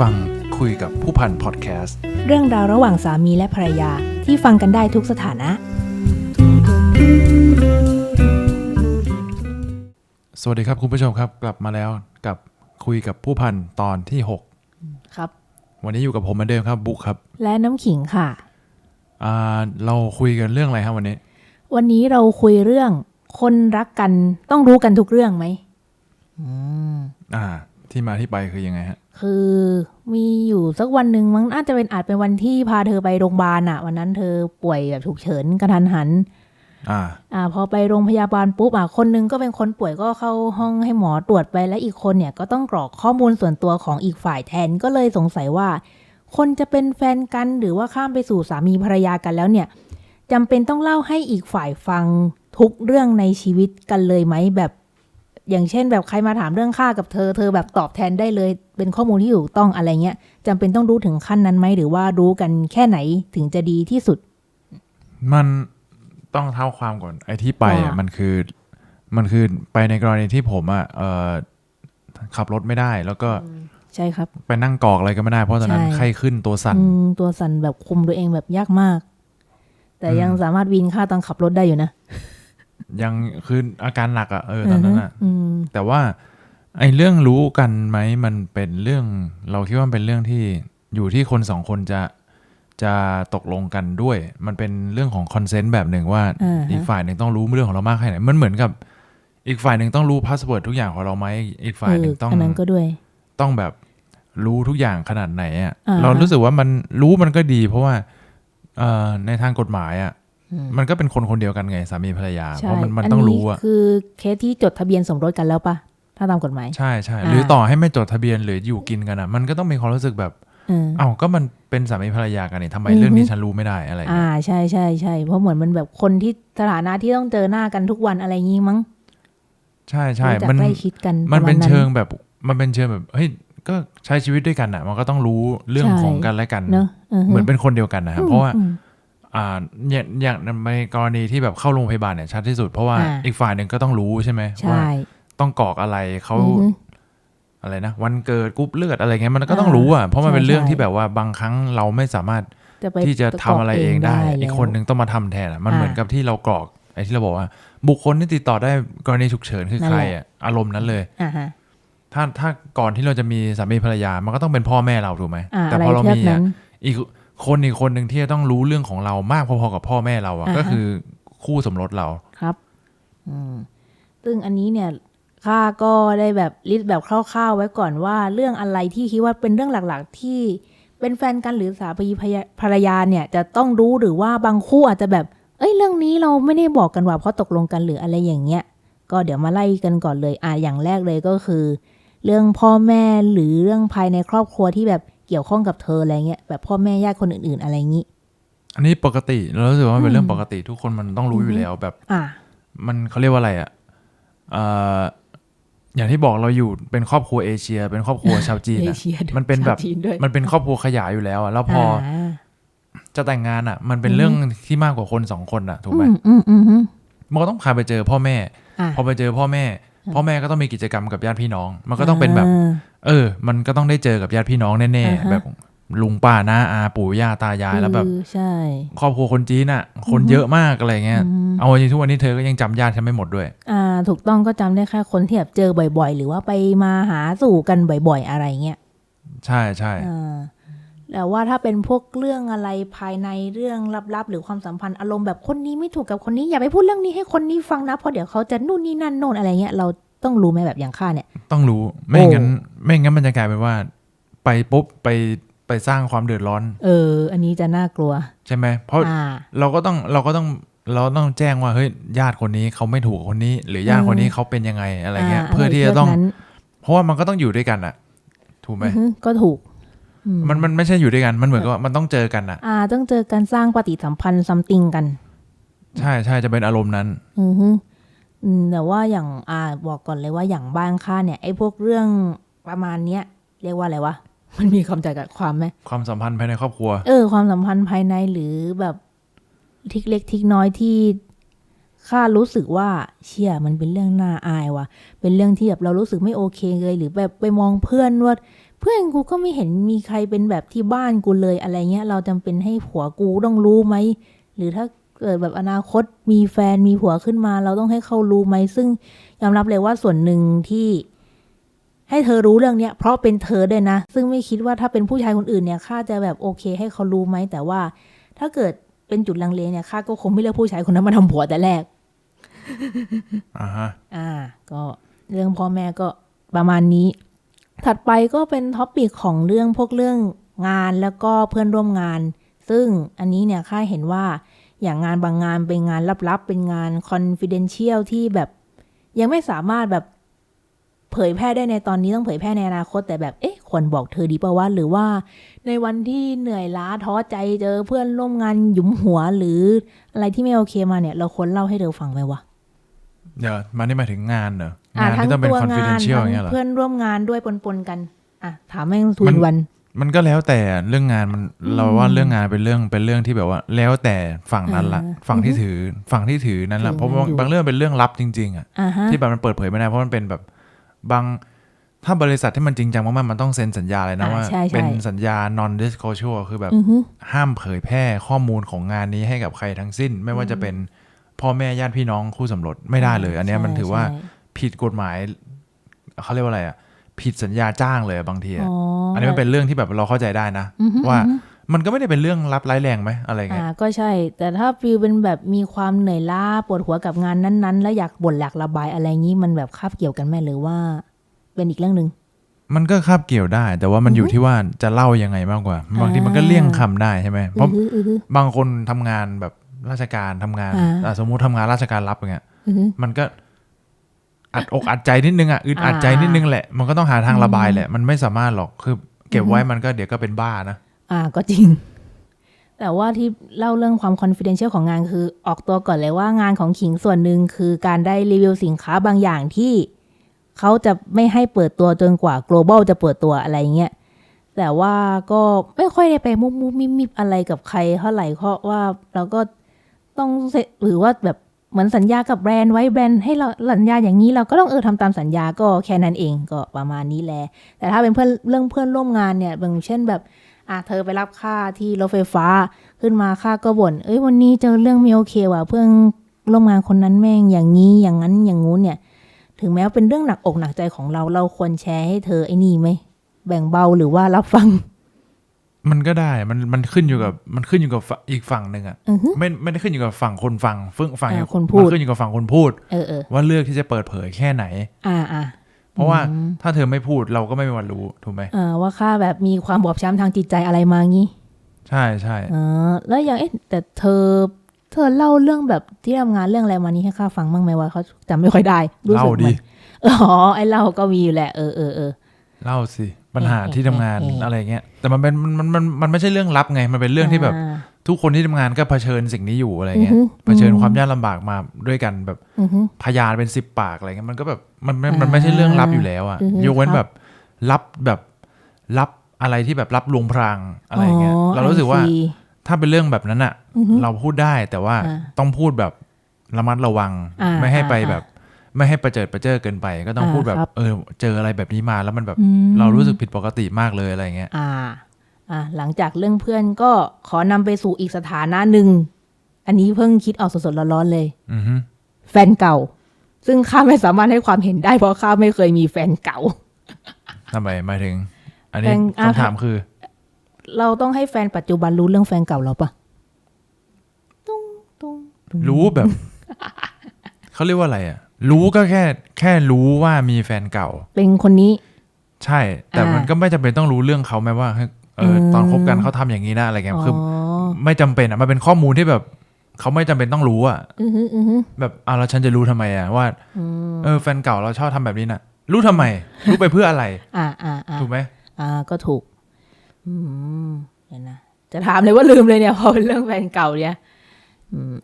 ฟังคุยกับผู้พันพอดแคสต์ เรื่องราวระหว่างสามีและภรรยาที่ฟังกันได้ทุกสถานะ สวัสดีครับคุณผู้ชมครับ กลับมาแล้วกับคุยกับผู้พันตอนที่ครับ6วันนี้อยู่กับผมเหมือนเดิมครับบุ๊คครับ และน้ำขิงค่ะอ่าเราคุยกันเรื่องอะไรครับวันนี้ วันนี้เราคุยเรื่องคนรักกันต้องรู้กันทุกเรื่องไหมอืมอ่า ที่มาที่ไปคือยังไงฮะ คือมีอยู่สักวันหนึ่งมั้งอาจจะเป็นอาจเป็นวันที่พาเธอไปโรงพยาบาลอะวันนั้นเธอป่วยแบบฉุกเฉินกระทันหัน อ่า อ่า พอไปโรงพยาบาลปุ๊บอะคนหนึงก็เป็นคนป่วยก็เข้าห้องให้หมอตรวจไปและอีกคนเนี่ยก็ต้องกรอกข้อมูลส่วนตัวของอีกฝ่ายแทนก็เลยสงสัยว่า คนจะเป็นแฟนกันหรือว่าข้ามไปสู่สามีภรรยากันแล้วเนี่ยจำเป็นต้องเล่าให้อีกฝ่ายฟังทุกเรื่องในชีวิตกันเลยไหมแบบ อย่างเช่นแบบใครมาถามเรื่องค่ากับเธอ เธอแบบตอบแทนได้เลย เป็นข้อมูลที่ถูกต้องอะไรเงี้ยจำเป็นต้องรู้ถึงขั้นนั้นไหมหรือว่ารู้กันแค่ไหนถึงจะดีที่สุด มันต้องเท้าความก่อนไอ้ที่ไปอะว่ามัมันคือมันคือไปในกรณีที่ผมอะเออขับรถไม่ได้แล้วก็ใช่ครับ ไปนั่งกรอกอะไรก็ไม่ได้ เพราะตอนนั้นใช่ไข้ขึ้นตัวสั่นอืมตัวสั่นแบบคุมตัวเองแบบยากมาก แต่อืมยังสามารถวินค่าตอนขับรถได้อยู่นะ ยังคืออาการหนักอะเออตอนนั้นอะอืมแต่ว่า ไอ้เรื่องรู้กันไหมมันเป็นเรื่อง เราคิดว่ามันเป็นเรื่องที่อยู่ที่คนสองคนจะจะตกลงกันด้วย มันเป็นเรื่องของคอนเซนต์แบบหนึ่งว่าอ่าฮะอีกฝ่ายหนึ่งต้องรู้เรื่องของเรามากแค่ไหนมันเหมือนกับ อีกฝ่ายหนึ่งต้องรู้พาสเวิร์ดทุกอย่างของเราไหมอีกฝ่ายหนึ่งต้องเอันนั้นก็ด้วย ต้องแบบรู้ทุกอย่างขนาดไหนอะอ่าฮะเรารู้สึกว่ามันรู้มันก็ดี เพราะว่าเอ่อในทางกฎหมายอะอื มมันก็เป็นคนคนเดียวกันไงสามีภรรยา เพใช่ราะมันมันต้องรู้อะคือเคสที่จดทะเบียนสมรสกันแล้วปะถ้าตามกฎหมายใช่ใช่อ่าหรือต่อให้ไม่จดทะเบียนหรืออยู่กินกันอะมันก็ต้องมีความรู้สึกแบบเออเอ้าก็มันเป็นสามีภรรยากันนี่ทำไมอือฮึเรื่องนี้ฉันรู้ไม่ได้อะไรอ่าเงี้ยใช่ใช่ใช่เพราะเหมือนมันแบบคนที่สถานะที่ต้องเจอหน้ากันทุกวันอะไรงี้มั้ง ใช่ใช่รู้จักมันใกล้ชิดกัน มันเป็นระาณเชิงแบบมันเป็นเชิงแบบเฮ้ยก็ใช้ชีวิตด้วยกันอะ มันก็ต้องรู้เรื่องใช่ของกันและกันเนอะฮึเหมือนเป็นคนเดียวกันนะครับอืมเพราะว่า อืมอ่าอย่างอย่างในกรณีที่แบบเข้าโรงพยาบาลเนี่ยชัดที่สุดเพราะว่าอ่าอีกฝ่ายหนึ่งก็ต้องรู้ใช่ไหมว่าใช่ต้องกรอกอะไรเขาอือฮึอะไรนะวันเกิดกรุ๊ปเลือดอะไรเงี้ยมันก็ต้องรู้อะเพราะมันใช่เป็นเรื่องใช่ที่แบบว่าบางครั้งเราไม่สามารถจะไปที่จะทำอะไรเองได้แล้วอีกคนนึงต้องมาทำแทนอะมันอ่าเหมือนกับที่เรากรอกไอ้ที่เราบอกว่า บุคคลที่ติดต่อได้กรณีฉุกเฉินคือนั่ใคนรแหละอะอารมณ์นั้นเลยอ่าฮะถ้าถ้าก่อนที่เราจะมีสามีภรรยามันก็ต้องเป็นพ่อแม่เราถูกไหมอ่าแต่อะไรพอเราเทียบมีนั้อะนอีก คนอีกคนหนึ่งที่จะต้องรู้เรื่องของเรามากพอๆกับพ่อแม่เราอะอ่าฮะก็คือคู่สมรสเราครับอืมซึ่งอันนี้เนี่ยข้าก็ได้แบบลิสต์แบบคร่าวๆไว้ก่อนว่าเรื่องอะไรที่คิดว่าเป็นเรื่องหลักๆที่เป็นแฟนกันหรือสามีภรรยาเนี่ยจะต้องรู้หรือว่าบางคู่อาจจะแบบ เอ้ยเรื่องนี้เราไม่ได้บอกกันว่าเพราะตกลงกันหรืออะไรอย่างเงี้ย ก็เดี๋ยวมาไล่กันก่อนเลยอะอย่างแรกเลยก็คือ เรื่องพ่อแม่หรือเรื่องภายในครอบครัวที่แบบ เกี่ยวข้องกับเธออะไรเงี้ยแบบพ่อแม่ญาติคนอื่นๆอะไรอย่างงี้ อันนี้ปกติเรารู้สึกว่ามันเป็นเรื่ออืงมปกติทุกคนมันต้องรู้อยู่แล้วแบบ อะมันเขาเรียกว่าอะไรอะเอ่ออย่างที่บอกเราอยู่เป็นครอบครัวเอเชีย เป็นครอบครัวชาวจีนเออะเชียด้วยมันเป็นแบบชาวจีนด้วยมันเป็นครอบครัวขยายอยู่แล้วอะแล้วพออาจะแต่งงานอะ มันเป็นอืมเรื่องที่มากกว่าคนสองคนอะ ถูกไหมอืมอืมอืมอืมมันก็ต้องพาไปเจอพ่อแม่อะพอไปเจอพ่อแม่ พ่อแม่ก็ต้องมีกิจกรรมกับญาติพี่น้อง มันก็ต้องเป็นแบบาเออ มันก็ต้องได้เจอกับญาติพี่น้องแน่อ่าฮะๆแบบลุงป้าน้าอาปู่ย่าตายายแล้วแบบคือใช่ครอบครัวคนจีนอะ คนเยอะมากอะไรเงี้ยอืมเอาจริงๆทุกวันนี้เธอก็ยังจำญาติฉันไม่หมดด้วย อ่า ถูกต้องก็จำได้แค่คนที่แบบเจอบ่อย ๆ หรือว่าไปมาหาสู่กันบ่อย ๆ อะไรเงี้ยใช่ใช่อ่า แต่ว่าถ้าเป็นพวกเรื่องอะไรภายในเรื่องลับๆ หรือความสัมพันธ์อารมณ์แบบคนนี้ไม่ถูกกับคนนี้อย่าไปพูดเรื่องนี้ให้คนนี้ฟังนะเพราะเดี๋ยวเขาจะนู่นนี่นั่นโน่นอะไรเงี้ยเราต้องรู้ไหมแบบอย่างข้าเนี่ย ต้องรู้ไม่งั้น ไม่งั้นมันจะกลายเป็นว่า ไปปุ๊บไปไปสร้างความเดือดร้อน เออ อันนี้จะน่ากลัว ใช่ไหมเพราะอ่าเราก็ต้องเราก็ต้องเราต้องแจ้งว่าเฮ้ยญาติคนนี้เขาไม่ถูกกับคนนี้ หรือญาติอืมคนนี้เขาเป็นยังไงอะไรเงี้ยาเพื่อที่จะต้องไรนั้นเพราะว่ามันก็ต้องอยู่ด้วยกันอะถูกไหมอือฮึก็ถูกอื มันมันไม่ใช่อยู่ด้วยกัน มันเหมือนกับว่ามันต้องเจอกันอะอ่า ต้องเจอกันสร้างปฏิสัมพันธ์ซัมติงกัน ใช่ใช่จะเป็นอารมณ์นั้น อือฮึอืมแต่ว่าอย่างอ่าบอกก่อนเลยว่าอย่างบ้านค่าเนี่ยไอ้พวกเรื่องประมาณเนี้ยเรียกว่าอะไรวะ มันมีคำจำกัดความไหมความสัมพันธ์ภายในครอบครัว เออ ความสัมพันธ์ภายในหรือแบบทิกเล็กทิกน้อยที่ข้ารู้สึกว่าเชี่ยมันเป็นเรื่องน่าอายว่ะ เป็นเรื่องที่แบบเรารู้สึกไม่โอเคเลย หรือแบบไปมองเพื่อนว่า เพื่อนกูก็ไม่เห็นมีใครเป็นแบบที่บ้านกูเลยอะไรเงี้ย เราจำเป็นให้ผัวกูต้องรู้ไหม หรือถ้าเกิดแบบอนาคตมีแฟนมีผัวขึ้นมา เราต้องให้เขารู้ไหม ซึ่งยอมรับเลยว่าส่วนหนึ่งที่ให้เธอรู้เรื่องเนี้ยเพราะเป็นเธอด้วยนะ ซึ่งไม่คิดว่าถ้าเป็นผู้ชายคนอื่นเนี่ยข้าจะแบบโอเค ให้เขารู้ไหม แต่ว่า ถ้าเกิดเป็นจุดลังเลเนี่ยข้าก็คงไม่เลือกผู้ชายคนนั้นมาทำผัวแต่แรกอ่าฮะอ่า ก็เรื่องพ่อแม่ก็ประมาณนี้ ถัดไปก็เป็นท็อปิกของเรื่องพวกเรื่องงานแล้วก็เพื่อนร่วมงาน ซึ่งอันนี้เนี่ยค่าเห็นว่าอย่างงานบางงานเป็นงานลับๆ เป็นงาน confidential ที่แบบยังไม่สามารถแบบเผยแพร่ได้ในตอนนี้ต้องเผยแพร่ในอนาคตแต่แบบเอ๊ะควรบอกเธอดีป่าวะหรือว่า ในวันที่เหนื่อยล้าท้อใจเจอเพื่อนร่วมงานหยุมหัวหรืออะไรที่ไม่โอเคมาเนี่ย เราควรเล่าให้เธอฟังไหมวะเดี๋ยวมันนี่หมายถึงงานเหรอะ งานทั้งที่ต้องเป็นตัวงาน confidential ทั้อย่างงเงี้ยเหรอเพื่อนร่วมงานด้วยปนๆกัน อะ ถามแม่งทุมันนวัน มันก็แล้วแต่เรื่องงานมันเราว่าเรื่องงานเป็นเรื่องเป็นเรื่องที่แบบว่า แล้วแต่ฝั่งนั้นละอ่าฝั่งที่ถือฝั่งที่ถือนั้นละถือเพราะว่าอยู่บางเรื่องเป็นเรื่องลับจริง ๆ อะอ่าฮะที่แบบมันเปิดเผยไม่ได้เพราะมันเป็นแบบบางถ้าบริษัทที่มันจริงจังมากๆ มันต้องเซ็นสัญญาเลยนะอ่าว่าใช่ใช่เป็นสัญญา non disclosure คือแบบอือฮึห้ามเผยแพร่ข้อมูลของงานนี้ให้กับใครทั้งสิ้น ไม่ว่าจะเป็นพ่อแม่ญาติพี่น้องคู่สมรสไม่ได้เลย อันเนี้ยมันถือว่าใช่ ผิดกฎหมายเขาเรียกว่าอะไรอะผิดสัญญาจ้างเลยอะบางทีใช่อะอ๋ออัอันนี้มันเป็นเรื่องที่แบบเราเข้าใจได้นะอือฮึว่าอือฮึมันก็ไม่ได้เป็นเรื่องลับร้ายแรงไหมอะไรเงี้อ่ายก็ใช่ แต่ถ้าฟิลเป็นแบบมีความเหนื่อยล้าปวดหัวกับงานนั้นๆ แล้วอยากบ่นอยากระบายอะไรงี้มันแบบคาบเกี่ยวกันไหมหรือว่า เป็นอีกเรื่องหนึ่งมันก็คาบเกี่ยวได้ แต่ว่ามันอยู่ที่ว่าจะเล่ายังไงมากกว่าบางทีมันก็เลี่ยงคำได้ใช่ไหมเพอืราะอฮึอือฮึบางคนทำงานแบบราชการทำงานอ่าอะสมมุติทำงานราชการรับอย่างเงี้ยอือฮึมันก็ อัดอกอัดใจนิดนึงอะอึดอัดอ่าใจนิดนึงแหละ มันก็ต้องหาทางระบายแหละ มันไม่สามารถหรอกคือ เก็บไว้มันก็เดี๋ยวก็เป็นบ้านะ อ่าก็จริง แต่ว่าที่เล่าเรื่องความ confidential ของงานคือ ออกตัวก่อนเลยว่างานของขิงส่วนหนึ่งคือการได้รีวิวสินค้าบางอย่างที่เขาจะไม่ให้เปิดตัวจนกว่า global จะเปิดตัวอะไรเงี้ยแต่ว่าก็ไม่ค่อยได้ไปมุบมุบมิบมิบอะไรกับใครเท่าไหร่เพราะว่าเราก็ต้องเซ็นหรือว่าแบบ เหมือนสัญญากับแบรนด์ไว้แบรนด์ให้เราสัญญาอย่างนี้เราก็ต้องเออทำตามสัญญาก็แค่นั้นเองก็ประมาณนี้แหละแต่ถ้าเป็นเพื่อนเรื่องเพื่อนร่วมงานเนี่ยบางเช่นแบบอะเธอไปรับค่าที่รถไฟฟ้าขึ้นมาค่าก็บ่นเอ้ยวันนี้เจอเรื่องไม่โอเคว่ะเพื่อนร่วมงานคนนั้นแม่งอย่างนี้อย่างนั้นอย่างงู้นเนี่ย ถึงแม้ว่าเป็นเรื่องหนักอกหนักใจของเราเราควรแชร์ให้เธอไอ้นี่ไหมแบ่งเบาหรือว่ารับฟัง มันก็ได้มันมันขึ้นอยู่กับมันขึ้นอยู่กับฝั่งอีกฝั่งหนึ่งอะอือฮึไม่ไม่ได้ขึ้นอยู่กับฝั่งคนฟังฟึ่งฝั่งอ่าอีกคนพูดมันขึ้นอยู่กับฝั่งคนพูดเออเออว่าเลือกที่จะเปิดเผยแค่ไหน อ่าอ่าเพราะว่าถ้าเธอไม่พูดเราก็ไม่มีวันรู้ถูกไหมเออว่าค่าแบบมีความบอบช้ำทางจิตใจอะไรมางี้ ใช่ใช่เออแล้วอย่างเอ๊ะแต่เธอเธอเล่าเรื่องแบบที่ทำงานเรื่องอะไรมานี้ให้ข้าฟังบ้างไหมว่าเขาจำไม่ค่อยได้รู้เล่าสึกเหดิมือนอ๋อไอเล่าก็มีอยู่แหละเออเออเออ เล่าสิปัญหาที่ทำงานเอ๊ะอะไรเงี้ยแต่มันเป็นมันมันมันไม่ใช่เรื่องลับไงมันเป็นเรื่องที่แบบาทุกคนที่ทำงานก็เผชิญสิ่งนี้อยู่อะไรเงี้ยอือฮึเผชิญความยากลำบากมาด้วยกันแบบอือฮึพยานเป็นสิบปากอะไรเงี้ยมันก็แบบมันมันอ่ามัมันไม่ใช่เรื่องลับอยู่แล้วอะอือฮึยกเว้นครับแบบรับแบบรับอะไรที่แบบรับลวงพรางอะไรเงี้ยอ๋อเรารู้สึกว่า I see ถ้าเป็นเรื่องแบบนั้นอะอือฮึเราพูดได้แต่ว่าอ่าต้องพูดแบบระมัดระวังอ่าไม่ให้ไปอ่าแบบ ไม่ให้ประเจิดประเจิอเกินไป ก็ต้องอ่าพูดแบบครับเออเจออะไรแบบนี้มาแล้วมันแบบอืมเรารู้สึกผิดปกติมากเลยอะไรเงี้ยอ่าอ่าหลังจากเรื่องเพื่อนก็ขอนำไปสู่อีกสถานะหนึ่งอันนี้เพิ่งคิดออกสดๆร้อนๆเลยอือฮึแฟนเก่า ซึ่งข้าไม่สามารถให้ความเห็นได้เพราะข้าไม่เคยมีแฟนเก่าทำไมหมายถึง อันนี้แฟนอ่าคำถามคือ เราต้องให้แฟนปัจจุบันรู้เรื่องแฟนเก่าเราปะตุ้งตุ้งตุ้งรู้แบบเขาเรียกว่าอะไรอะ รู้ก็แค่แค่รู้ว่ามีแฟนเก่า เป็นคนนี้ ใช่ แต่อ่ามัมันก็ไม่จำเป็นต้องรู้เรื่องเขาไหมว่าเฮ้ยเอออมตอนคบกันเขาทำอย่างนี้นะอะไรเงี้ยอ๋อคือไม่จำเป็นอะมันเป็นข้อมูลที่แบบเขาไม่จำเป็นต้องรู้อะอือฮึอือฮึแบบอะแล้วฉันจะรู้ทำไมอะว่าอืมเออแฟนเก่าเราชอบทำแบบนี้น่ะ รู้ทำไม รู้ไปเพื่ออะไรอ่าอ่าอ่าถูกไหมอ่าก็ถูก อืมเดี๋ยวนะจะถามเลยว่าลืมเลยเนี่ยพอเป็นเรื่องแฟนเก่าเนี่ยอืม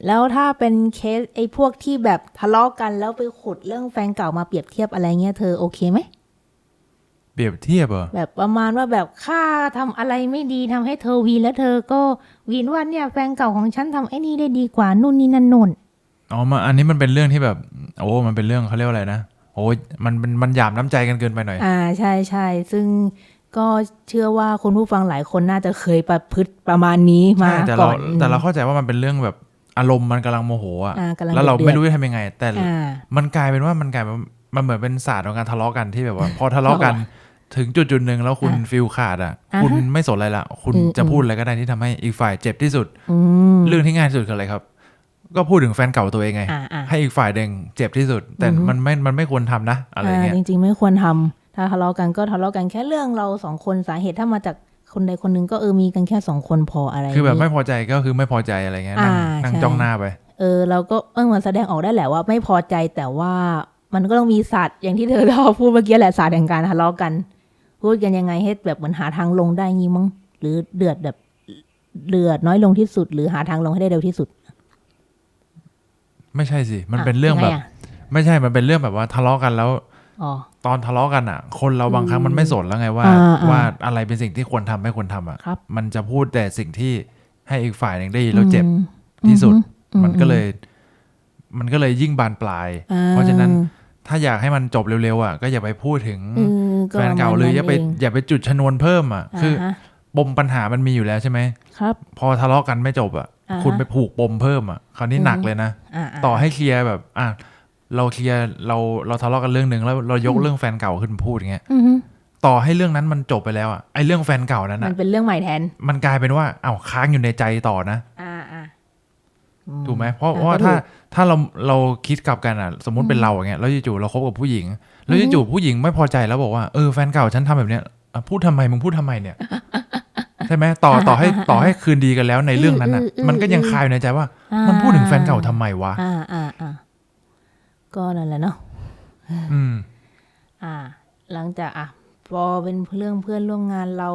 แล้วถ้าเป็นเคสไอ้พวกที่แบบทะเลาะกันแล้วไปขุดเรื่องแฟนเก่ามาเปรียบเทียบอะไรเงี้ยเธอโอเคไหมเปรียบเทียบเหรอแบบประมาณว่าแบบข้าทำอะไรไม่ดีทำให้เธอวีนแล้วเธอก็วีนว่าเนี่ยแฟนเก่าของฉันทำไอ้นี่ได้ดีกว่านู่นนี่นั่นโน่นอ๋อมาอันนี้มันเป็นเรื่องที่แบบ โอ้มันเป็นเรื่องเขาเรียกว่าอะไรนะโอ้ยมันมันมันหยามน้ำใจกันเกินไปหน่อย อ่าใช่ใช่ซึ่งก็เชื่อว่าคุณผู้ฟังหลายคนน่าจะเคยประพฤติประมาณนี้มาใช่แต่ก่เราอนแต่เราเข้าใจว่ามันเป็นเรื่องแบบ อารมณ์มันกำลังโมโหอะอ่ากำลังแล้วเราดือดไม่รู้จะทำยังไง แต่อ่ามันกลายเป็นว่ามันกลายเป็นมันเหมือนเป็นศาสตร์ของการทะเลาะกันที่แบบว่า พอทะเลาะกันถึงจุดจุดๆหนึ่งแล้วคุณอะฟิลขาดอะอ่าฮะคุณไม่สนอะไรละคุณอืมจะพูดอะไรก็ได้ที่ทำให้อีกฝ่ายเจ็บที่สุดอืมเรื่องที่ง่ายที่สุดคืออะไรครับ ก็พูดถึงแฟนเก่าตัวเองไงอ่าอ่าให้อีกฝ่ายเดงเจ็บที่สุด แต่อือฮึมันไม่มันไม่ควรทำนะ อะไรเงี้ยจริง ๆ ไม่ควรทำถ้าทะเลาะกันก็ทะเลาะกันแค่เรื่องเราสองคนสาเหตุถ้ามาจาก คนใดคนหนึ่งก็เออมีกันแค่สองคนพออะไร คือแบบนี้ไม่พอใจก็คือไม่พอใจอะไรเงี้ยนั่งอ่านั่งใช่จ้องหน้าไป เออเราก็เออมันแสดงออกได้แหละว่าไม่พอใจแต่ว่ามันก็ต้องมีศาสตร์อย่างที่เธอเราพูดเมื่อกี้แหละศาสตร์แห่งการทะเลาะกัน พูดกันยังไงให้แบบเหมือนหาทางลงได้งี้มั้งหรือเดือดแบบเดือดน้อยลงที่สุด หรือหาทางลงให้ได้เร็วที่สุด ไม่ใช่สิ มันอะเป็นเรื่องยัแบไะบไม่ใช่มันเป็นเรื่องแบบว่าทะเลาะกันแล้วอ๋อ ตอนทะเลาะกันอะ คนเราบางครั้งมันไม่สนแล้วไงว่าอ่าอ่าว่าอะไรเป็นสิ่งที่ควรทำไม่ควรทำอะครับมันจะพูดแต่สิ่งที่ให้อีกฝ่ายหนึ่งได้ยินแล้วเจ็บอืมที่สุดอืมันก็เลย มันก็เลยยิ่งบานปลายอ่เพราะฉะนั้นถ้าอยากให้มันจบเร็วๆอะก็อย่าไปพูดถึงเออแฟนเก่าเลยอย่าไปประมณนั้นอย่าไปจุดชนวนเพิ่มอะเองคือฮะปมปัญหามันมีอยู่แล้วใช่ไหมครับ พอทะเลาะกันไม่จบอะอ่าฮะคุณไปผูกปมเพิ่มอะ คราวนี้อืมหนักเลยนะอ่าต่อให้เคลียร์แบบ อะ เราเคลียร์เราเราทะเลาะกันเรื่องหนึ่งแล้วเรายกเรื่องแฟนเก่าขึ้นมาพูดอย่างเงี้ยอือฮึต่อให้เรื่องนั้นมันจบไปแล้วอะไอ้เรื่องแฟนเก่านั้นมัอะนเป็นเรื่องใหม่แทน มันกลายเป็นว่าอ้าวค้างอยู่ในใจต่อนะอ่าอ่าถูกไหมเพราะอ่เพราะว่าก็ถูถ้ากถ้าเราเราคิดกลับกันอะ สมมติเป็นเราอย่างเงี้ยแล้วจู่ๆเราคบกับผู้หญิง แล้วอือฮึจู่ๆผู้หญิงไม่พอใจแล้วบอกว่าเออแฟนเก่าฉันทำแบบเนี้ยอะพูดทำไมมึงพูดทำไมเนี่ยใช่ไหมต่อต่อให้ต่อให้คืนดีกันแล้วในเรื่องนั้นอะ มันก็ยังคาอยู่ในใจว่าอ่า มันพูดถึงแฟนเก่าทำไมวะอ่าอ่าอ่า ก็นั่นแหละเนาะอืมอ่า หลังจากอะพอเป็นเรื่องเพื่อนร่วมงานเรา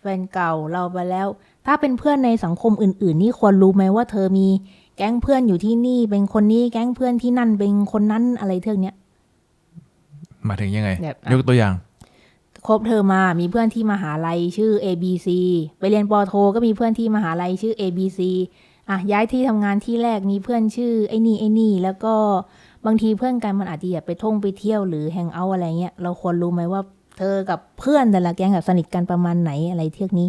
แฟนเก่าเราไปแล้ว ถ้าเป็นเพื่อนในสังคมอื่น ๆ นี่ควรรู้ไหมว่าเธอมีแก๊งเพื่อนอยู่ที่นี่ เป็นคนนี้แก๊งเพื่อนที่นั่นเป็นคนนั้นอะไรเท่าเนี้ยหมายถึงยังไงแบบอะยกตัวอย่างคบเธอมา มีเพื่อนที่มหาลัยชื่อ A B C ไปเรียนปอโท ก็มีเพื่อนที่มหาลัยชื่อ A B C อะย้ายที่ทำงานที่แรกมีเพื่อนชื่อไอ้นี่ไอ้นี่ แล้วก็ บางทีเพื่อนกันมันอาจจะอยากไปท่องไปเที่ยวหรือแฮงเอาท์อะไรเงี้ยเราควรรู้ไหมว่าเธอกับเพื่อนแต่ละแก๊งแบบสนิทกันประมาณไหนอะไรเที่ยงนี้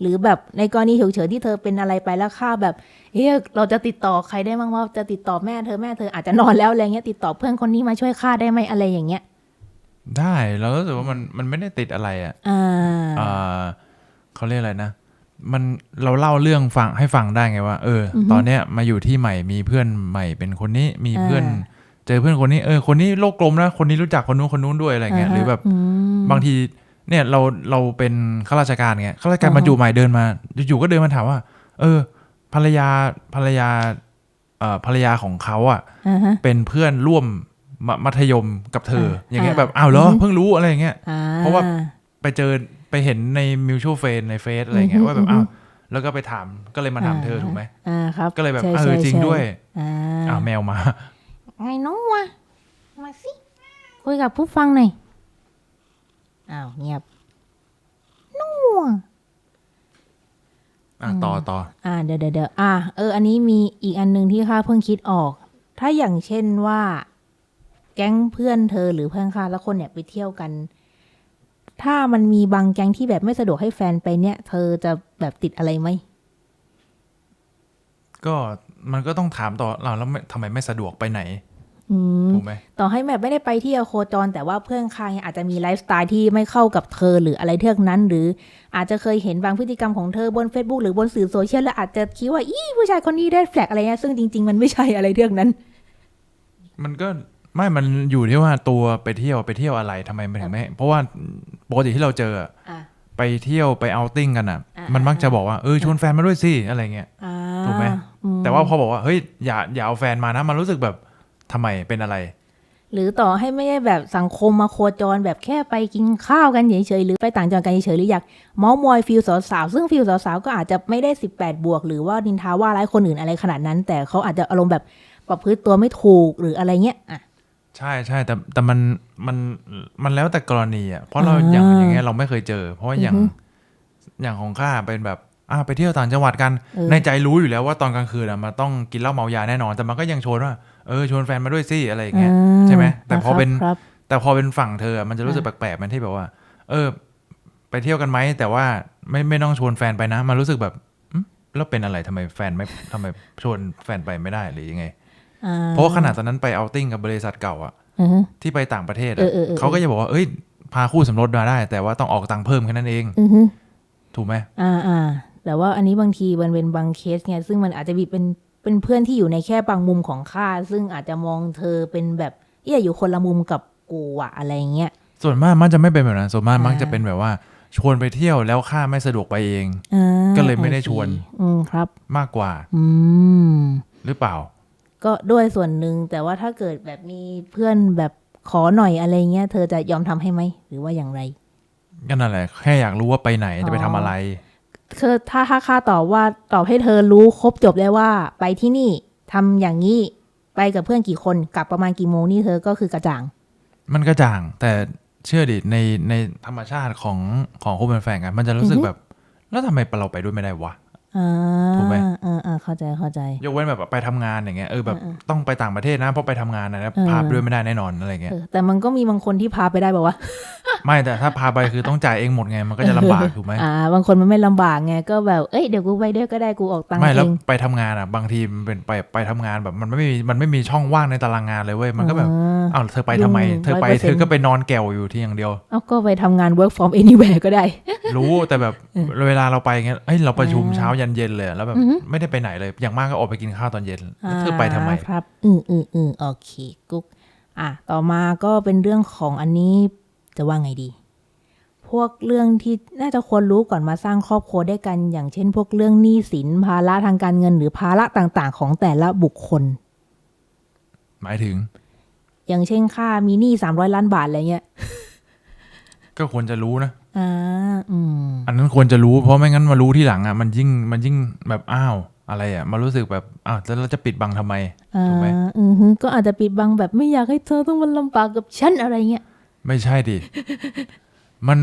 หรือแบบในกรณีฉุกเฉินที่เธอเป็นอะไรไปแล้วค่าแบบเฮ้ยเราจะติดต่อใครได้บ้างว่าจะติดต่อแม่เธอแม่เธออาจจะนอนแล้วอะไรเงี้ยติดต่อเพื่อนคนนี้มาช่วยค่าได้ไหมอะไรอย่างเงี้ยได้เรารู้สึกว่ามันมันไม่ได้ติดอะไรอะอ่าอ่าเขาเรียกอะไรนะมันเราเล่าเรื่องฟังให้ฟังได้ไงว่า เออออฮึตอนเนี้ยมาอยู่ที่ใหม่มีเพื่อนใหม่เป็นคนนี้มีเพื่อนอ่า เจอเพื่อนคนนี้เออคนนี้โลกกลมนะคนนี้รู้จักคนนู้นคนนู้นด้วยอะไรเงี้ยหรือแบบมบางทีเนี่ยเราเราเป็นข้าราชการเงี้ยข้าราชการอ่าฮะบรรจุใหม่เดินมาอยู่ๆก็เดินมาถามว่า เออ ภรรยาภรรยาเอ่อภรรยาของเขาอะอ่าฮะเป็นเพื่อนร่วมมมัธยมกับเธออ่าอย่างเงี้ยอ่าแบบอ้าวเหรออือฮึเพิ่งรู้อะไรอย่างเงี้ยอ่เพราะว่าไปเจอไปเห็นในมิวช a l เฟนในเฟซอะไรเงี้ยอือฮึว่าแบบอือฮึอ้าวแล้วก็ไปถามก็เลยมาถามเธอถูกไหมอ่าครับก็เลยแบบใช่เออใช่จริงใช่ด้วยอ่าอ้าวแมวมา ไงน้องวะ มาสิ คุยกับผู้ฟังหน่อย อ้าว เงียบน้วอะต่อต่ออ่าเดี๋ยวเดี๋ยวเดี๋ยวอ่าเออ อันนี้มีอีกอันหนึ่งที่ข้าเพิ่งคิดออก ถ้าอย่างเช่นว่า แก๊งเพื่อนเธอหรือเพื่อนข้าแล้วคนเนี่ยไปเที่ยวกัน ถ้ามันมีบางแก๊งที่แบบไม่สะดวกให้แฟนไปเนี่ย เธอจะแบบติดอะไรไหมก็มันก็ต้องถามต่อเราแล้วไม่ทำไมไม่สะดวกไปไหนอืม ถูกไหมต่อให้แบบไม่ได้ไปเที่ยวโคจร แต่ว่าเพื่อนข้างเนี่ยอาจจะมีไลฟ์สไตล์ที่ไม่เข้ากับเธอหรืออะไรเทือกนั้น หรืออาจจะเคยเห็นบางพฤติกรรมของเธอบน Facebook หรือบนสื่อโซเชียลแล้วอาจจะคิดว่าอีผู้ชายคนนี้ได้แฟลกอะไรเงี้ยซึ่งจริง ๆ มันไม่ใช่อะไรเทือกนั้น มันก็ไม่มันอยู่ที่ว่าตัวไปเที่ยวไปเที่ยวอะไรทำไมมันถึงไม่เพราะว่าปกติที่เราเจออะอะไปเที่ยวไปเอาติ้งกันอะอ่ามันมักจะบอกว่าเออชวนแฟนมาด้วยสิอะไรเงี้ยอ่าถูกไหมอืแต่ว่าพอบอกว่าเฮ้ยอย่าอย่าเอาแฟนมานะมันรู้สึกแบบ ทำไมเป็นอะไร หรือต่อให้ไม่ได้แบบสังคมมาโคจรแบบแค่ไปกินข้าวกันเฉยๆหรือไปต่างจังหวัดกันเฉยๆหรืออยากเมาส์มอยฟิลสาวๆซึ่งฟิลสาวๆก็อาจจะไม่ได้ 18 บวก หรือว่านินทาว่าร้ายคนอื่นอะไรขนาดนั้น แต่เขาอาจจะอารมณ์แบบประพฤติตัวไม่ถูกหรืออะไรเงี้ยอะใช่ใช่แต่แต่มันมันมันแล้วแต่กรณีอะเพราะเราอ่าอย่างอย่างเงี้ยเราไม่เคยเจอ เพราะว่าอย่างอือฮึอย่างของข้าเป็นแบบอ่าไปเที่ยวต่างจังหวัดกันเออในใจรู้อยู่แล้วว่าตอนกลางคืนอะมันต้องกินเหล้าเมายาแน่นอน แต่มันก็ยังชวนว่า เออชวนแฟนมาด้วยสิอะไรอย่างเงี้ยใช่ไหมแต่พอเป็นครับแต่พอเป็นฝั่งเธออะมันจะรู้สึกอ่าแปลกๆมันที่แบบว่า เออ ไปเที่ยวกันไหมแต่ว่าไม่ไม่ต้องชวนแฟนไปนะมันรู้สึกแบบอืมแล้วเป็นอะไรทำไมแฟนไม่ทำไมชวนแฟนไปไม่ได้หรือยังไงอ่าเพราะว่าขนาดตอนนั้นไปเอาติ้งกับบริษัทเก่าอะอือฮึที่ไปต่างประเทศเออะอเออเออเขาก็จะบอกว่าเอ้ยพาคู่สมรสมาได้ แต่ว่าต้องออกตังค์เพิ่มแค่นั้นเองอือฮึถูกไหมอ่าอ่าแต่ว่าอันนี้บางทีมันเป็นบางเคสไงซึ่งมันอาจจะมีเป็น เป็นเพื่อนที่อยู่ในแค่บางมุมของข้าซึ่งอาจจะมองเธอเป็นแบบเอี่ยอยู่คนละมุมกับกูอะอะไรเงี้ยส่วนมากมันจะไม่เป็นแบบนั้นส่วนมากอ่ามัมักจะเป็นแบบว่าชวนไปเที่ยวแล้วข้าไม่สะดวกไปเองอ่าก็เลยไม่ได้ชวนโอเคอืมครับ มากกว่า อืมหรือเปล่า ก็ด้วยส่วนหนึ่งแต่ว่าถ้าเกิดแบบมีเพื่อนแบบขอหน่อยอะไรเงี้ย เธอจะยอมทำให้ไหมหรือว่าอย่างไรก็นั่นแหละแค่อยากรู้ว่าไปไหนจะไปทำอะไร คือถ้าถ้าข้าตอบว่าตอบให้เธอรู้ครบจบได้ว่า ไปที่นี่ทำอย่างนี้ไปกับเพื่อนกี่คนกลับประมาณกี่โมงนี่เธอก็คือกระจ่าง มันก็จ่าง แต่เชื่อดิในในธรรมชาติของของคู่เป็นแฟนกันมันจะรู้สึกอือฮึแบบ แล้วทำไมเราไปด้วยไม่ได้วะอ่าถูกไหมอ่าอ่า เข้าใจเข้าใจ ยกเว้นแบบไปทำงานอย่างเงี้ยเออแบบเออต้องไปต่างประเทศนะเพราะไปทำงานนะเออพาไปด้วยไม่ได้แน่นอนอะไรเงี้ยเออแต่มันก็มีบางคนที่พาไปได้บอกว่า ไม่แต่ถ้าพาไปคือต้องจ่ายเองหมดไงมันก็จะลำบากถูกไหมอ่าบางคนมันไม่ลำบากไงก็แบบเอ้ยเดี๋ยวกูไปด้วยก็ได้กูออกตังค์ไม่เอแล้วงไปทำงานอะ บางทีมันเป็นไปไปทำงานแบบมันไม่มีมันไม่มีช่องว่างในตารางงานเลยเว้ยมันก็แบบอ่าอ้าวเธอไปทำไมยุ่งเธอไป100%เธอก็ไปนอนแกวอยู่ที่อย่างเดียวเอาก็ไปทำงาน work from anywhere ก็ได้ รู้แต่แบบเออเวลาเราไปเงี้ยเฮ้ยเราประชุมอ่าเช้ายันเย็นเลยแล้วแบบอือฮึไม่ได้ไปไหนเลย อย่างมากก็ออกไปกินข้าวตอนเย็นแล้วเธอไปทำไมาครับ อืมอืมอืมโอเคกุ๊กอะต่อมาก็เป็นเรื่องของอันนี้จะว่าไงดี พวกเรื่องที่น่าจะควรรู้ก่อนมาสร้างครอบครัวด้วยกัน อย่างเช่น พวกเรื่องหนี้สินภาระทางการเงินหรือภาระต่างๆ ของแต่ละบุคคล หมายถึง อย่างเช่นค่ามีหนี้สามร้อยล้านบาทอะไรเงี้ยก็ควรจะรู้นะอ่าอืมอันนั้นควรจะรู้เพราะไม่งั้นมารู้ที่หลังอะมันยิ่งมันยิ่งแบบอ้าว อะไรอะมารู้สึกแบบอ้าวแล้วเราจะปิดบังทำไมอ่าถูกไหมอือฮึก็อาจจะปิดบังแบบไม่อยากให้เธอต้องมาลำบากกับฉันอะไรเงี้ยไม่ใช่ดิมัน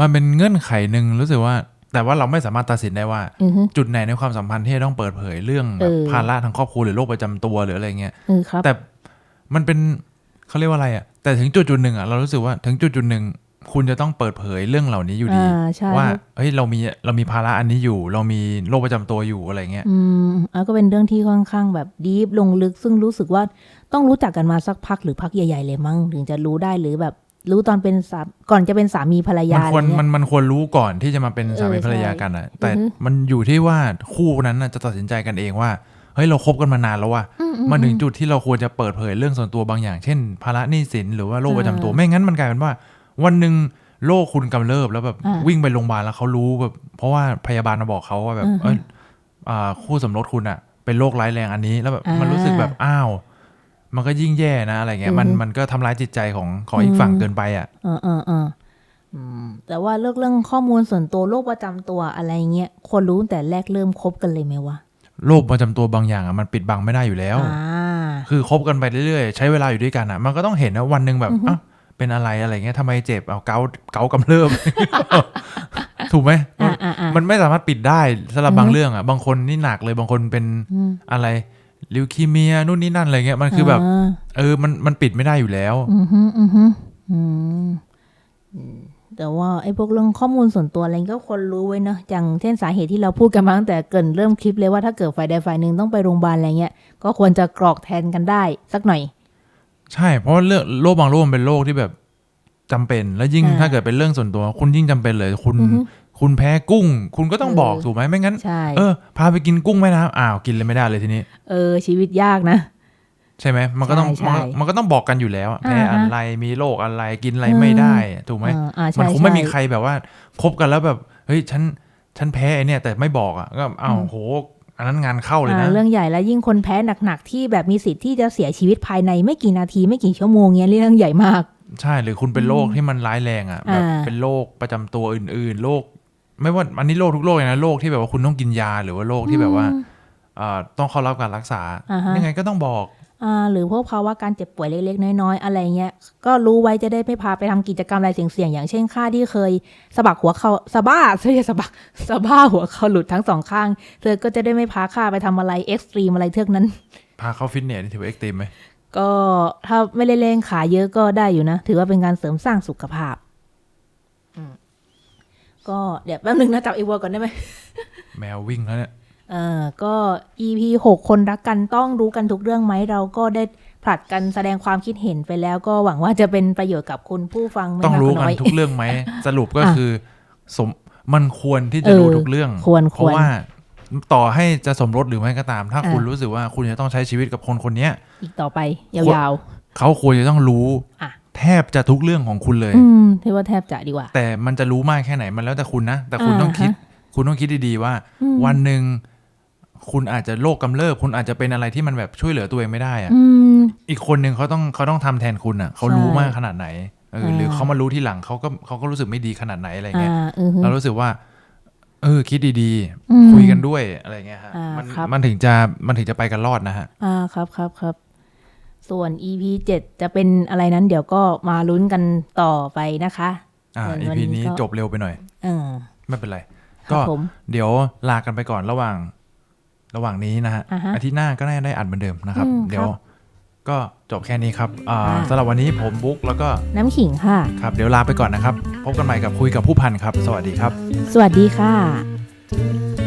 มันเป็นเงื่อนไขหนึ่งรู้สึกว่า แต่ว่าเราไม่สามารถตัดสินได้ว่าอือฮึจุดไหนในความสัมพันธ์ที่จะต้องเปิดเผยเรื่องแบบเออภาระทางครอบครัวหรือโรคประจำตัวหรืออะไรเงี้ยเออครับแต่มันเป็นเขาเรียกว่าอะไรอะแต่ถึงจุดจุดหนึ่งอะเรารู้สึกว่าถึงจุดจุดหนึ่ง คุณจะต้องเปิดเผยเรื่องเหล่านี้อยู่ดีอ่าใช่ว่าเฮ้ยเรามีเรามีภาระอันนี้อยู่ เรามีโรคประจำตัวอยู่อะไรเงี้ยอืมอะก็เป็นเรื่องที่ค่อนข้างแบบดีฟลงลึก ซึ่งรู้สึกว่าต้องรู้จักกันมาสักพักหรือพักใหญ่ ๆ เลยมั้งถึงจะรู้ได้หรือแบบรู้ตอนเป็นสามก่อนจะเป็นสามีภรรมัยานอะไรควรเงี้มัยนมันควรรู้ก่อนที่จะมาเป็นสามีเออภรรยาใช่กันอะ แต่อือฮึมันอยู่ที่ว่าคู่นั้นน่ะจะตัดสินใจกันเองว่าเฮ้ยเราคบกันมานานแล้วว่ะอือืมันถึงจุดที่เราควรจะเปิดเผยเรื่องส่วนตัวบางอย่าง เช่นภาระหนี้สินหรือว่าโรคประจำตัวอ่าไม่งั้นมันกลายเป็นว่า วันหนึ่งโรคคุณกำเริบแล้วแบบอ่าวิ่งไปโรงพยาบาลแล้วเขารู้แบบ เพราะว่าพยาบาลมาบอกเขาว่าแบบอือฮึเอยอ่าคู่สมรสคุณอะเป็นโรคร้ายแรงอันนี้ แล้วแบบอ่ามัมันรู้สึกแบบอ้าว มันก็ยิ่งแย่นะอะไรเงี้ยมันอือฮึมันก็ทำร้ายจิตใจของของอีกฝั่งอืมเกินไปอะเออเออเอออืมแต่ว่าเรื่องเรื่องข้อมูลส่วนตัวโรคประจำตัวอะไรเงี้ยควรรู้ตั้งแต่แรกเริ่มคบกันเลยไหมวะโรคประจำตัวบางอย่างอะมันปิดบังไม่ได้อยู่แล้วอ่าคือคบกันไปเรื่อยๆ ใช้เวลาอยู่ด้วยกันอะ มันก็ต้องเห็นนะวันหนึ่งแบบอือฮึอ้าว เป็นอะไรอะไรเงี้ยทำไมเจ็บเอาเกาเกากำเริบถูกไหมอ่าอ่าอ่ามันไม่สามารถปิดได้สำหรับอือฮึบางเรื่องอะ บางคนนี่หนักเลยบางคนเป็นอืมอะไรลิวคีเมียนู่นนี่นั่นอะไรเงี้ยมันคือแบบาเออมันมันปิดไม่ได้อยู่แล้ว อือฮึอือฮึอืมอืมแต่ว่าไอ้พวกเรื่องข้อมูลส่วนตัวอะไรก็ควรรู้ไว้เนอะอย่างเช่นสาเหตุที่เราพูดกันมาตั้งแต่เกรินเริ่มคลิปเลยว่าถ้าเกิดฝ่ายใดฝ่ายหนึ่งต้องไปโรงพยาบาลอะไรเงี้ยก็ควรจะกรอกแทนกันได้สักหน่อย ใช่เพราะว่าเรื่องโรคบางโรคมันเป็นโรคที่แบบจำเป็น แล้วยิ่งอ่าถ้าเกิดเป็นเรื่องส่วนตัว คุณยิ่งจำเป็นเลย คุณอือฮึคุณแพ้กุ้ง คุณก็ต้องเออบอกถูกไหมไม่งั้นใช่เออพาไปกินกุ้งแม่น้ำอ้าวกินเลยไม่ได้เลยทีนี้ เออ ชีวิตยากนะใช่ไหมมันก็ต้องใช่มันใช่ก็มันก็ต้องบอกกันอยู่แล้วอะแพ้อ่าฮะอะไรมีโรคอะไรกินอะไรไม่ได้ถูกไหมเอออ่ามัใช่นคงไม่มีใช่ใครแบบว่าคบกันแล้วแบบ เฮ้ยฉันฉันแพ้ไอเนี่ยแต่ไม่บอกอะก็อ้าวอืมโห อันนั้นงานเข้าเลยอ่านะเรื่องใหญ่แล้วยิ่งคนแพ้หนักๆที่แบบมีสิทธิ์ที่จะเสียชีวิตภายในไม่กี่นาทีไม่กี่ชั่วโมงเงี้ยเรื่องใหญ่มาก ใช่หรือคุณเป็นโรคที่มันร้ายแรงอะแบบอ่าเป็นโรคประจำตัวอื่น ๆโรคไม่ว่าอันนี้โรคทุกโรคเลยนะโรคที่แบบว่าคุณต้องกินยาหรือว่าโรคที่แบบว่าอืมอ่าต้องเข้ารับการรักษาอ่าฮะยังไงก็ต้องบอกอ่า หรือพวกภาวะการเจ็บป่วยเล็กๆ น้อยๆ อะไรเงี้ย ก็รู้ไว้จะได้ไม่พาไปทำกิจกรรมอะไรเสี่ยงๆ อย่างเช่นค่าที่เคยสะบักหัวเขาสะบ้าไม่ใช่สะบักสะบ้าหัวเขาหลุดทั้งสองข้าง เธอก็จะได้ไม่พาค่าไปทำอะไรเอ็กซ์ตรีมอะไรเทือกนั้น พาเข้าฟิตเนสนี่ถือว่าเอ็กซ์ตรีมไหม ก็ถ้าไม่ได้เล่นขาเยอะก็ได้อยู่นะ ถือว่าเป็นการเสริมสร้างสุขภาพอืมก็เดี๋ยวแป๊บนึงนะจับไอวัวก่อนได้ไหมแมววิ่งแล้วเนี่ย เออก็ EP หกคนรักกันต้องรู้กันทุกเรื่องไหมเราก็ได้ผลัดกันแสดงความคิดเห็นไปแล้วก็หวังว่าจะเป็นประโยชน์กับคุณผู้ฟังไม่ต้องมากรู้ก็กันน้อยทุกเรื่องไหม สรุปก็อะคือสมมันควรที่จะเออรู้ทุกเรื่องควรเพควรราะว่าต่อให้จะสมรสหรือไม่ก็ตาม ถ้าอะคุณรู้สึกว่าคุณจะต้องใช้ชีวิตกับคนคนเนี้ยอีกต่อไปยาวเขาควรจะต้องรู้อะแทบจะทุกเรื่องของคุณเลยๆอืมเรียกว่าแทบจะดีกว่า แต่มันจะรู้มากแค่ไหนมันแล้วแต่คุณนะแต่คุณอ่าต้องคิดฮะคุณต้องคิดดีๆว่าอืมวันหนึ่ง คุณอาจจะโรคกำเริบคุณอาจจะเป็นอะไรที่มันแบบช่วยเหลือตัวเองไม่ได้อะอืมอีกคนหนึ่งเขาต้องเขาต้องทำแทนคุณอะเขารู้ใช่มากขนาดไหนเอออ่าหรือเขามารู้ที่หลังเขาก็เขาก็รู้สึกไม่ดีขนาดไหนอะไรอ่าเงี้ยอือฮึเรารู้สึกว่า เออ คิดดีอืมๆคุยกันด้วยอะไรเงี้ยฮะอ่ามันครับมันถึงจะมันถึงจะไปกันรอดนะฮะ อ่าครับครับครับส่วน EP เจ็ดจะเป็นอะไรนั้นเดี๋ยวก็มาลุ้นกันต่อไปนะคะ อ่าส่วนอีวันพีนี้นี้ก็จบเร็วไปหน่อย เออ ไม่เป็นไรครัก็บผมเดี๋ยวลากันไปก่อนระหว่าง ระหว่างนี้นะฮะอ่าฮะอาทิตย์หน้าก็น่าจะได้อัดเหมือนเดิมนะครับอืมเดี๋ยวครับก็จบแค่นี้ครับอ่าอ่าสำหรับวันนี้ผมบุ๊กแล้วก็น้ำขิงค่ะ ครับ เดี๋ยวลาไปก่อนนะครับ พบกันใหม่กับคุยกับผู้พันครับ สวัสดีครับ สวัสดีค่ะ